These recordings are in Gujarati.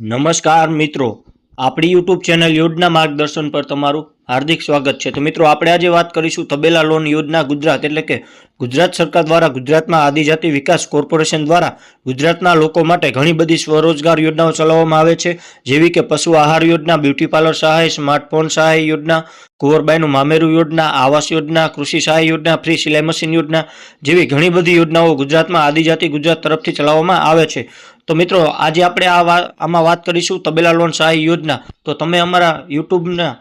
નમસ્કાર મિત્રો. આપણી યુટ્યુબ ચેનલ યોજના માર્ગદર્શન પર તમારું હાર્દિક સ્વાગત છે. તો મિત્રો, આપણે આજે વાત કરીશું તબેલા લોન યોજના ગુજરાત, એટલે કે ગુજરાત સરકાર દ્વારા ગુજરાતમાં આદિજાતિ વિકાસ કોર્પોરેશન દ્વારા ગુજરાતના લોકો માટે ઘણી બધી સ્વરોજગાર યોજનાઓ ચલાવવામાં આવે છે. જેવી કે પશુ આહાર યોજના, બ્યુટી પાર્લર સહાય, સ્માર્ટફોન સહાય યોજના, કુંવરબાઈનું મામેરું યોજના, આવાસ યોજના, કૃષિ સહાય યોજના, ફ્રી સિલાઈ મશીન યોજના જેવી ઘણી બધી યોજનાઓ ગુજરાતમાં આદિજાતિ ગુજરાત તરફથી ચલાવવામાં આવે છે. તો મિત્રો, આજે આપણે આ આમાં વાત કરીશું તબેલા લોન સહાય યોજના. તો તમે અમારા યુટ્યુબના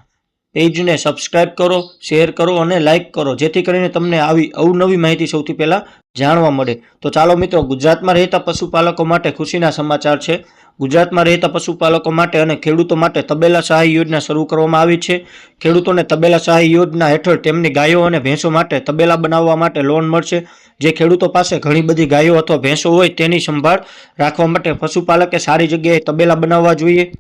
પેજને સબસ્ક્રાઇબ કરો, શેર કરો અને લાઇક કરો, જેથી કરીને તમને આવી અવનવી માહિતી સૌથી પહેલાં જાણવા મળે. તો ચાલો મિત્રો, ગુજરાતમાં રહેતા પશુપાલકો માટે ખુશીના સમાચાર છે. ગુજરાતમાં રહેતા પશુપાલકો માટે અને ખેડૂતો માટે તબેલા સહાય યોજના શરૂ કરવામાં આવી છે. ખેડૂતોને તબેલા સહાય યોજના હેઠળ તેમની ગાયો અને ભેંસો માટે તબેલા બનાવવા માટે લોન મળશે. જે ખેડૂતો પાસે ઘણી બધી ગાયો અથવા ભેંસો હોય તેની સંભાળ રાખવા માટે પશુપાલકે સારી જગ્યાએ તબેલા બનાવવા જોઈએ.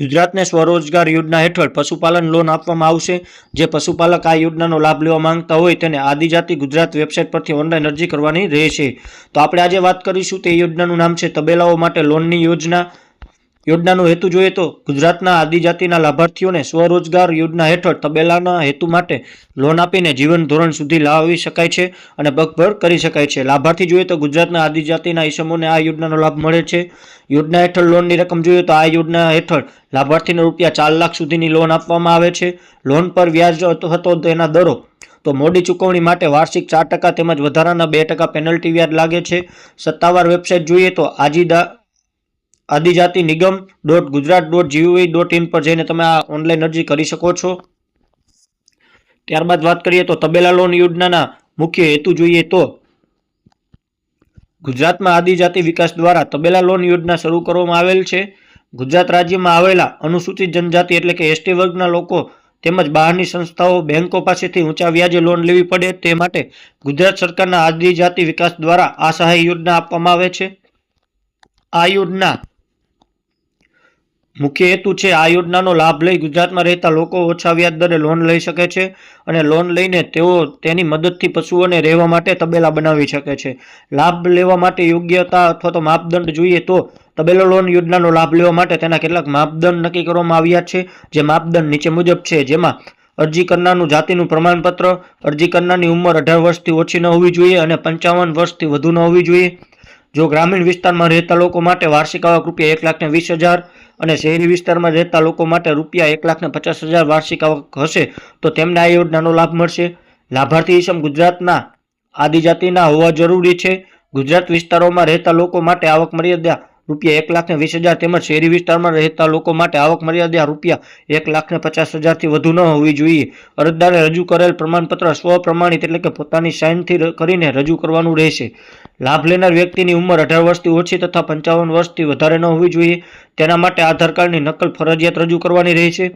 ગુજરાતને સ્વરોજગાર યોજના હેઠળ પશુપાલન લોન આપવામાં આવશે. જે પશુપાલક આ યોજનાનો લાભ લેવા માંગતા હોય તેને આદિજાતિ ગુજરાત વેબસાઇટ પરથી ઓનલાઈન અરજી કરવાની રહેશે. તો આપણે આજે વાત કરીશું તે યોજનાનું નામ છે તબેલાઓ માટે લોનની યોજના. યોજનાનો હેતુ જોઈએ તો ગુજરાતના આદિજાતિના લાભાર્થીઓને સ્વરોજગાર યોજના હેઠળ તબેલાના હેતુ માટે લોન આપીને જીવન ધોરણ સુધી લાવી શકાય છે અને પગભર કરી શકાય છે. લાભાર્થી જોઈએ તો ગુજરાતના આદિજાતિના ઈસમોને આ યોજનાનો લાભ મળે છે. યોજના હેઠળ લોનની રકમ જોઈએ તો આ યોજના હેઠળ લાભાર્થીને રૂપિયા ચાર લાખ સુધીની લોન આપવામાં આવે છે. લોન પર વ્યાજ હતો તેના દરો તો મોડી ચૂકવણી માટે વાર્ષિક ચાર ટકા તેમજ વધારાના બે ટકા પેનલ્ટી વ્યાજ લાગે છે. સત્તાવાર વેબસાઇટ જોઈએ તો આજીદા Adijati Nigam dot Gujarat dot GOV dot in પર જઈને તમે આ ઓનલાઈન અરજી કરી શકો છો. ત્યારબાદ વાત કરીએ તો તબેલા લોન યોજનાના મુખ્ય હેતુ જોઈએ તો ગુજરાતમાં આદિજાતિ વિકાસ દ્વારા તબેલા લોન યોજના શરૂ કરવામાં આવેલ છે. ગુજરાત રાજ્યમાં આવેલા અનુસૂચિત જનજાતિ એટલે કે એસટી વર્ગના લોકો તેમજ બહારની સંસ્થાઓ બેંકો પાસેથી ઊંચા વ્યાજે લોન લેવી પડે તે માટે ગુજરાત સરકારના આદિજાતિ વિકાસ દ્વારા આ સહાય યોજના આપવામાં આવે છે. આ યોજના મુખ્ય હેતુ છે, આ યોજનાનો લાભ લઈ ગુજરાતમાં રહેતા લોકો ઓછા વ્યાજ દરે લોન લઈ શકે છે અને લોન લઈને તેઓ તેની મદદથી પશુઓને રહેવા માટે તબેલા બનાવી શકે છે. લાભ લેવા માટે યોગ્યતા અથવા તો માપદંડ જોઈએ તો તબેલો લોન યોજનાનો લાભ લેવા માટે તેના કેટલાક માપદંડ નક્કી કરવામાં આવ્યા છે, જે માપદંડ નીચે મુજબ છે, જેમાં અરજી કરનારનું જાતિનું પ્રમાણપત્ર, અરજી કરનારની ઉંમર અઢાર વર્ષથી ઓછી ન હોવી જોઈએ અને પંચાવન વર્ષથી વધુ ન હોવી જોઈએ. જો ગ્રામીણ વિસ્તારમાં રહેતા લોકો માટે વાર્ષિક આવક રૂપિયા એક લાખને વીસ હજાર અને શહેરી વિસ્તારમાં રહેતા લોકો માટે રૂપિયા એક લાખને પચાસ હજાર વાર્ષિક આવક હશે, તો તેમને આ યોજનાનો લાભ મળશે. લાભાર્થી ઇસમ ગુજરાતના આદિજાતિના હોવા જરૂરી છે. ગુજરાત વિસ્તારોમાં રહેતા લોકો માટે આવક મર્યાદા રૂપિયા એક લાખને વીસ હજાર તેમજ શહેરી વિસ્તારમાં રહેતા લોકો માટે આવક મર્યાદા રૂપિયા એક લાખને પચાસ હજારથી વધુ ન હોવી જોઈએ. અરજદારે રજૂ કરેલ પ્રમાણપત્ર સ્વપ્રમાણિત એટલે કે પોતાની સાઇનથી કરીને રજૂ કરવાનું રહેશે. લાભ લેનાર વ્યક્તિની ઉંમર અઢાર વર્ષથી ઓછી તથા પંચાવન વર્ષથી વધારે ન હોવી જોઈએ. તેના માટે આધાર કાર્ડની નકલ ફરજિયાત રજૂ કરવાની રહેશે.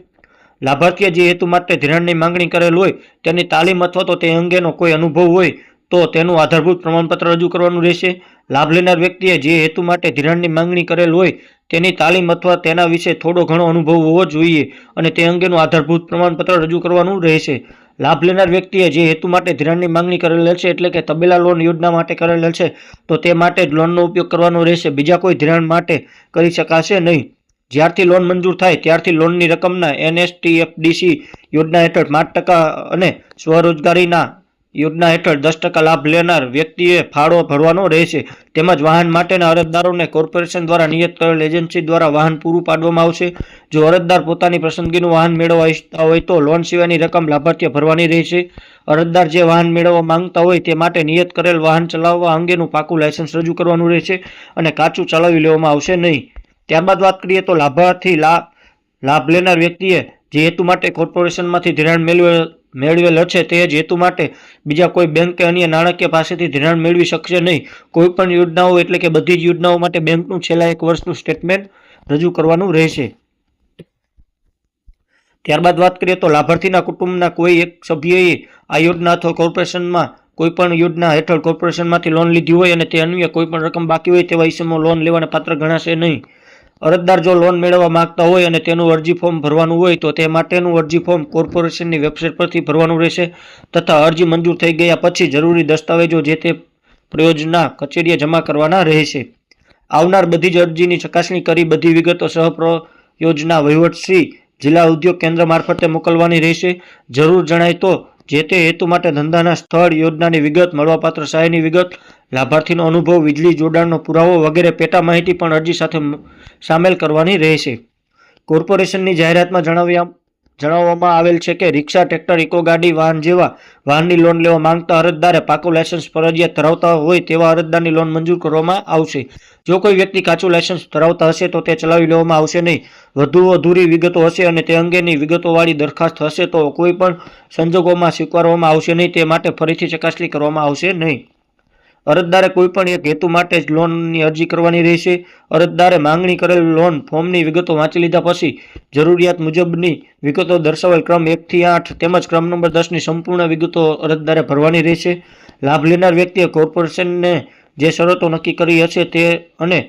લાભાર્થીએ જે હેતુ માટે ધિરાણની માંગણી કરેલ હોય તેની તાલીમ અથવા તો તે અંગેનો કોઈ અનુભવ હોય તો તેનું આધારભૂત પ્રમાણપત્ર રજૂ કરવાનું રહેશે. લાભ લેનાર વ્યક્તિએ જે હેતુ માટે ધિરાણની માંગણી કરેલ હોય તેની તાલીમ અથવા તેના વિશે થોડો ઘણો અનુભવ હોવો જોઈએ અને તે અંગેનું આધારભૂત પ્રમાણપત્ર રજૂ કરવાનું રહેશે. લાભ લેનાર વ્યક્તિએ જે હેતુ માટે ધિરાણની માંગણી કરેલ છે એટલે કે તબેલા લોન યોજના માટે કરેલ છે, તો તે માટે જ લોનનો ઉપયોગ કરવાનો રહેશે. બીજા કોઈ ધિરાણ માટે કરી શકાશે નહીં. જ્યારથી લોન મંજૂર થાય, ત્યારથી લોનની રકમના એનએસટીએફડીસી યોજના હેઠળ પાંચ ટકા અને સ્વરોજગારીના યોજના હેઠળ દસ ટકા લાભ લેનાર વ્યક્તિએ ફાળો ભરવાનો રહેશે. તેમજ વાહન માટેના અરજદારોને કોર્પોરેશન દ્વારા નિયત કરેલ એજન્સી દ્વારા વાહન પૂરું પાડવામાં આવશે. જો અરજદાર પોતાની પસંદગીનું વાહન મેળવવા ઈચ્છતા હોય તો લોન સિવાયની રકમ લાભાર્થીએ ભરવાની રહેશે. અરજદાર જે વાહન મેળવવા માંગતા હોય તે માટે નિયત કરેલ વાહન ચલાવવા અંગેનું પાકું લાયસન્સ રજૂ કરવાનું રહેશે અને કાચું ચલાવી લેવામાં આવશે નહીં. ત્યારબાદ વાત કરીએ તો લાભાર્થી લાભ લાભ લેનાર વ્યક્તિએ જે હેતુ માટે કોર્પોરેશનમાંથી ધિરાણ મેળવેલ મેળવેલ છે તે જ હેતુ માટે બીજા કોઈ બેંક કે અન્ય નાણાકીય પાસેથી ધિરાણ મેળવી શકશે નહીં. કોઈપણ યોજનાઓ એટલે કે બધી જ યોજનાઓ માટે બેંકનું છેલ્લા એક વર્ષનું સ્ટેટમેન્ટ રજૂ કરવાનું રહેશે. ત્યારબાદ વાત કરીએ તો લાભાર્થીના કુટુંબના કોઈ એક સભ્યએ આ યોજના અથવા કોર્પોરેશનમાં કોઈપણ યોજના હેઠળ કોર્પોરેશનમાંથી લોન લીધી હોય અને તે અન્ય કોઈપણ રકમ બાકી હોય તેવા હિસ્સામાં લોન લેવાને પાત્ર ગણાશે નહીં. અરજદાર જો લોન મેળવવા માંગતા હોય અને તેનું અરજી ફોર્મ ભરવાનું હોય તો તે માટેનું અરજી ફોર્મ કોર્પોરેશનની વેબસાઇટ પરથી ભરવાનું રહેશે તથા અરજી મંજૂર થઈ ગયા પછી જરૂરી દસ્તાવેજો જે તે પ્રયોજના કચેરીએ જમા કરવાના રહેશે. આવનાર બધી જ અરજીની ચકાસણી કરી બધી વિગતો સહપ્રયોજના વહીવટશ્રી જિલ્લા ઉદ્યોગ કેન્દ્ર મારફતે મોકલવાની રહેશે. જરૂર જણાય તો જે તે હેતુ માટે ધંધાના સ્થળ, યોજનાની વિગત, મળવાપાત્ર સહાયની વિગત, લાભાર્થીનો અનુભવ, વીજળી જોડાણનો પુરાવો વગેરે પેટા માહિતી પણ અરજી સાથે સામેલ કરવાની રહેશે. કોર્પોરેશનની જાહેરાતમાં જણાવ્યા જણાવવામાં આવેલ છે કે રિક્ષા, ટ્રેક્ટર, ઇકો ગાડી, વાહન જેવા વાહનની લોન લેવા માંગતા અરજદારે પાકું લાયસન્સ ફરજિયાત ધરાવતા હોય તેવા અરજદારની લોન મંજૂર કરવામાં આવશે. જો કોઈ વ્યક્તિ કાચું લાયસન્સ ધરાવતા હશે તો તે ચલાવી લેવામાં આવશે નહીં. વધુ અધૂરી વિગતો હશે અને તે અંગેની વિગતોવાળી દરખાસ્ત હશે તો કોઈ પણ સંજોગોમાં સ્વીકારવામાં આવશે નહીં. તે માટે ફરીથી ચકાસણી કરવામાં આવશે નહીં. અરજદારે કોઈપણ એક હેતુ માટે જ લોનની અરજી કરવાની રહેશે. અરજદારે માંગણી કરેલ લોન ફોર્મની વિગતો વાંચી લીધા પછી જરૂરિયાત મુજબની વિગતો દર્શાવેલ ક્રમ એકથી આઠ તેમજ ક્રમ નંબર દસની સંપૂર્ણ વિગતો અરજદારે ભરવાની રહેશે. લાભ લેનાર વ્યક્તિએ કોર્પોરેશનને જે શરતો નક્કી કરી હશે તે અને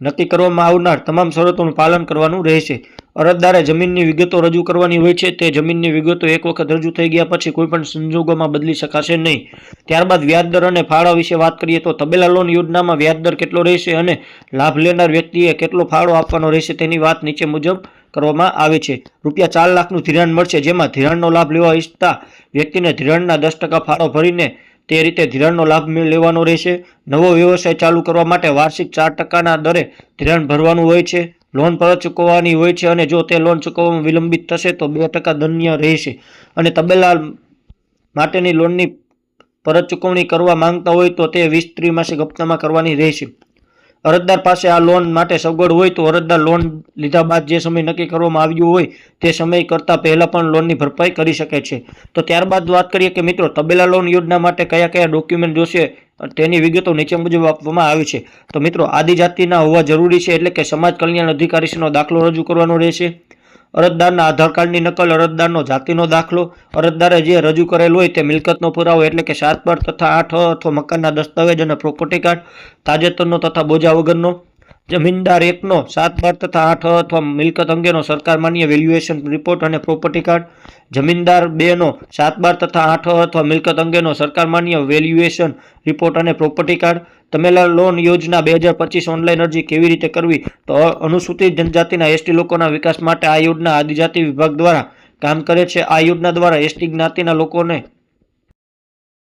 નક્કી કરવામાં આવનાર તમામ શરતોનું પાલન કરવાનું રહેશે. અરજદારે જમીનની વિગતો રજૂ કરવાની હોય છે. તે જમીનની વિગતો એક વખત રજૂ થઈ ગયા પછી કોઈપણ સંજોગોમાં બદલી શકાશે નહીં. ત્યારબાદ વ્યાજદર અને ફાળા વિશે વાત કરીએ તો તબેલા લોન યોજનામાં વ્યાજદર કેટલો રહેશે અને લાભ લેનાર વ્યક્તિએ કેટલો ફાળો આપવાનો રહેશે તેની વાત નીચે મુજબ કરવામાં આવે છે. રૂપિયા ચાર લાખનું ધિરાણ મળશે, જેમાં ધિરાણનો લાભ લેવા ઈચ્છતા વ્યક્તિને ધિરાણના દસ ટકા ફાળો ભરીને તે રીતે ધિરાણનો લાભ લેવાનો રહેશે. નવો વ્યવસાય ચાલુ કરવા માટે વાર્ષિક ચાર ટકાના દરે ધિરાણ ભરવાનું હોય છે. લોન પરત ચૂકવવાની હોય છે અને જો તે લોન ચૂકવવામાં વિલંબિત થશે તો બે ટકા દંડનીય રહેશે. અને તબેલા માટેની લોનની પરત ચૂકવણી કરવા માંગતા હોય તો તે વીસ ત્રિમાસિક હપ્તામાં કરવાની રહેશે. અરજદાર પાસે આ લોન માટે સગવડ હોય તો અરજદાર લોન લીધા બાદ જે સમય નક્કી કરવામાં આવ્યું હોય તે સમય કરતાં પહેલાં પણ લોનની ભરપાઈ કરી શકે છે. તો ત્યારબાદ વાત કરીએ કે મિત્રો, તબેલા લોન યોજના માટે કયા કયા ડોક્યુમેન્ટ જોશે તેની વિગતો નીચે મુજબ આપવામાં આવી છે. તો મિત્રો, આદિજાતિના હોવા જરૂરી છે એટલે કે સમાજ કલ્યાણ અધિકારીશ્રીનો દાખલો રજૂ કરવાનો રહેશે. અરજદારના આધાર કાર્ડની નકલ, અરજદારનો જાતિનો દાખલો, અરજદારે જે રજૂ કરેલ હોય તે મિલકતનો પુરાવો એટલે કે સાત બાર તથા આઠ અથવા મકાનના દસ્તાવેજ અને પ્રોપર્ટી કાર્ડ તાજેતરનો તથા બોજા વગરનો, જમીનદાર એકનો સાત બાર તથા આઠ અથવા મિલકત અંગેનો સરકાર માન્ય વેલ્યુએશન રિપોર્ટ અને પ્રોપર્ટી કાર્ડ જમીનદાર બેનો સાત બાર તથા આઠ અથવા મિલકત અંગેનો સરકાર માન્ય વેલ્યુએશન રિપોર્ટ અને પ્રોપર્ટી કાર્ડ તમેલા લોન યોજના બે હજાર પચીસ ઓનલાઈન અરજી કેવી રીતે કરવી? તો અનુસૂચિત જનજાતિના એસટી લોકોના વિકાસ માટે આ યોજના આદિજાતિ વિભાગ દ્વારા કામ કરે છે. આ યોજના દ્વારા એસટી જ્ઞાતિના લોકોને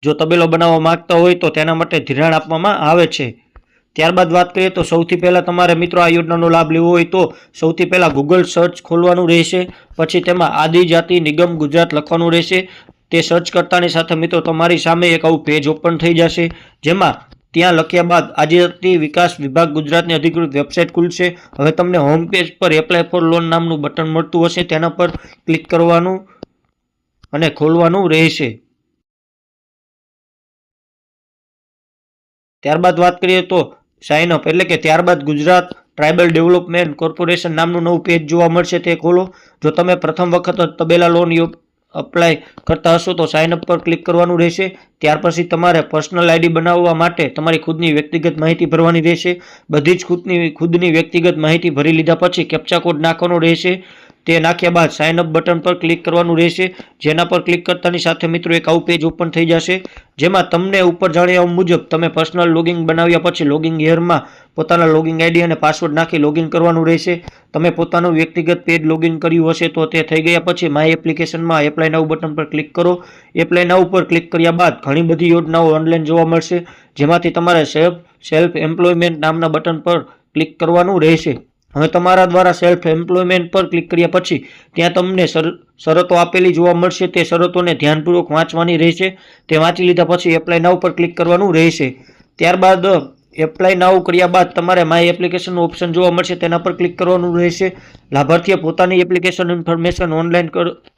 જો તબેલો બનાવવા માંગતા હોય તો તેના માટે ધિરાણ આપવામાં આવે છે. ત્યારબાદ વાત કરીએ તો સૌથી પહેલાં તમારે મિત્રો આ યોજનાનો લાભ લેવો હોય તો સૌથી પહેલાં ગૂગલ સર્ચ ખોલવાનું રહેશે. પછી તેમાં આદિજાતિ નિગમ ગુજરાત લખવાનું રહેશે. તે સર્ચ કરતાની સાથે મિત્રો તમારી સામે એક આવું પેજ ઓપન થઈ જશે. જેમાં ત્યાં લખ્યા બાદ આદિજાતિ વિકાસ વિભાગ ગુજરાતની અધિકૃત વેબસાઇટ ખુલશે. હવે તમને હોમ પેજ પર એપ્લાય ફોર લોન નામનું બટન મળતું હશે, તેના પર ક્લિક કરવાનું અને ખોલવાનું રહેશે. ત્યારબાદ વાત કરીએ તો સાઇન અપ એટલે કે ત્યારબાદ ગુજરાત ટ્રાઇબલ ડેવલપમેન્ટ કોર્પોરેશન નામનું નવું પેજ જોવા મળશે, તે ખોલો. જો તમે પ્રથમ વખત તબેલા લોન અપ્લાય કરતા હશો તો સાઇન અપ પર ક્લિક કરવાનું રહેશે. ત્યાર પછી તમારે પર્સનલ આઈડી બનાવવા માટે તમારી ખુદની વ્યક્તિગત માહિતી ભરવાની રહેશે. બધી જ ખુદની ખુદની વ્યક્તિગત માહિતી ભરી લીધા પછી કેપ્ચા કોડ નાખવાનો રહેશે. તે નાખ્યા બાદ સાઇન અપ બટન પર ક્લિક કરવાનું રહેશે. જેના પર ક્લિક કરતાની સાથે મિત્રો એક આવું પેજ ઓપન થઈ જશે. જેમાં તમને ઉપર જાણ્યા મુજબ તમે પર્સનલ લોગિંગ બનાવ્યા પછી લોગિંગ યરમાં પોતાના લોગિંગ આઈડી અને પાસવર્ડ નાખી લોગિન કરવાનું રહેશે. તમે પોતાનું વ્યક્તિગત પેજ લોગિન કર્યું હશે તો તે થઈ ગયા પછી માય એપ્લિકેશનમાં એપ્લાય નાવ બટન પર ક્લિક કરો. એપ્લાય નાવ પર ક્લિક કર્યા બાદ ઘણી બધી યોજનાઓ ઓનલાઈન જોવા મળશે. જેમાંથી તમારે સેલ્ફ સેલ્ફ એમ્પ્લોયમેન્ટ નામના બટન પર ક્લિક કરવાનું રહેશે. હવે તમારા દ્વારા સેલ્ફ એમ્પ્લોયમેન્ટ પર ક્લિક કર્યા પછી ત્યાં તમને શર, શરતો આપેલી જોવા મળશે. તે શરતોને ધ્યાનપૂર્વક વાંચવાની રહેશે. તે વાંચી લીધા પછી એપ્લાય નાવ પર ક્લિક કરવાનું રહેશે. ત્યારબાદ એપ્લાય નાવ કર્યા બાદ તમારે માય એપ્લિકેશનનું ઓપ્શન જોવા મળશે. તેના પર ક્લિક કરવાનું રહેશે. લાભાર્થીએ પોતાની એપ્લિકેશન ઇન્ફોર્મેશન ઓનલાઈન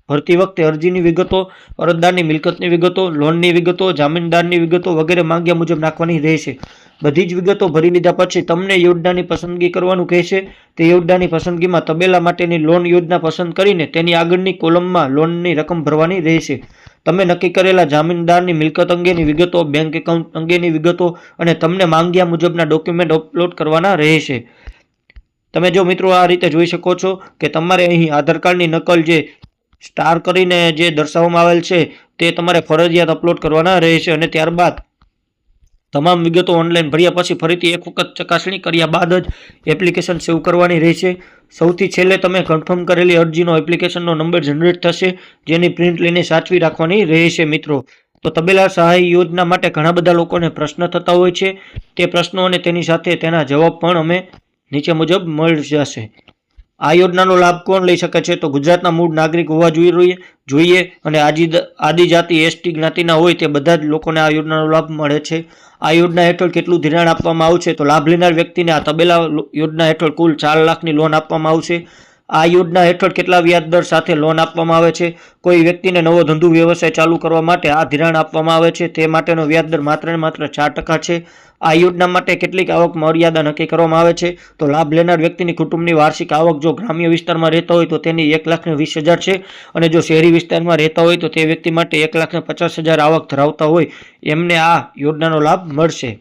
ભરતી વખતે અરજીની વિગતો, અરજદારની મિલકતની વિગતો લોનની વિગતો, જામીનદારની વિગતો વગેરે માંગ્યા મુજબ નાખવાની રહેશે. બધી જ વિગતો ભરી લીધા પછી તમને યોજનાની પસંદગી કરવાનું કહેશે. તે યોજનાની પસંદગીમાં તબેલા માટેની લોન યોજના પસંદ કરીને તેની આગળની કોલમમાં લોનની રકમ ભરવાની રહેશે. તમે નક્કી કરેલા જામીનદારની મિલકત અંગેની વિગતો, બેંક એકાઉન્ટ અંગેની વિગતો અને તમને માંગ્યા મુજબના ડોક્યુમેન્ટ અપલોડ કરવાના રહેશે. તમે જો મિત્રો આ રીતે જોઈ શકો છો કે તમારે અહીં આધાર કાર્ડની નકલ જે સ્ટાર કરીને જે દર્શાવવામાં આવેલ છે તે તમારે ફરજિયાત અપલોડ કરવાના રહેશે અને ત્યારબાદ તમામ વિગતો ઓનલાઈન ભર્યા પછી ફરીથી એક વખત ચકાસણી કર્યા બાદ જ એપ્લિકેશન સેવ કરવાની રહેશે. સૌથી છેલ્લે તમે કન્ફર્મ કરેલી અરજીનો એપ્લિકેશનનો નંબર જનરેટ થશે, જેની પ્રિન્ટ લઈને સાચવી રાખવાની રહેશે મિત્રો. તો તબેલા સહાય યોજના માટે ઘણા બધા લોકોને પ્રશ્ન થતા હોય છે. તે પ્રશ્નો અને તેની સાથે તેના જવાબ પણ અમે નીચે મુજબ મળી જશે. આ યોજનાનો લાભ કોણ લઈ શકે છે? તો ગુજરાતના મૂળ નાગરિક હોવા જોઈએ જોઈએ. અને આજી આદિજાતિ એસટી જ્ઞાતિના હોય તે બધા જ લોકોને આ યોજનાનો લાભ મળે છે. આ યોજના હેઠળ કેટલું ધિરાણ આપવામાં આવશે? તો લાભ લેનાર વ્યક્તિને આ તબેલા યોજના હેઠળ કુલ ચાર લાખની લોન આપવામાં આવશે. આ યોજના હેઠળ કેટલા વ્યાજ દર સાથે લોન આપવામાં આવે છે? કોઈ વ્યક્તિને નવો ધંધો વ્યવસાય ચાલુ કરવા માટે આ ધિરાણ આપવામાં આવે છે? તે માટેનો વ્યાજ દર માત્ર ને માત્ર ચાર ટકા છે. આ યોજના માટે કેટલીક આવક મર્યાદા નક્કી કરવામાં આવે છે? તો લાભ લેનાર વ્યક્તિની કુટુંબની વાર્ષિક આવક જો ગ્રામ્ય વિસ્તારમાં રહેતા હોય તો તેની એક લાખ ને વીસ હજાર છે અને જો શહેરી વિસ્તારમાં રહેતા હોય તો તે વ્યક્તિ માટે એક લાખ ને પચાસ હજાર આવક ધરાવતા હોય. એમને આ યોજનાનો લાભ મળશે.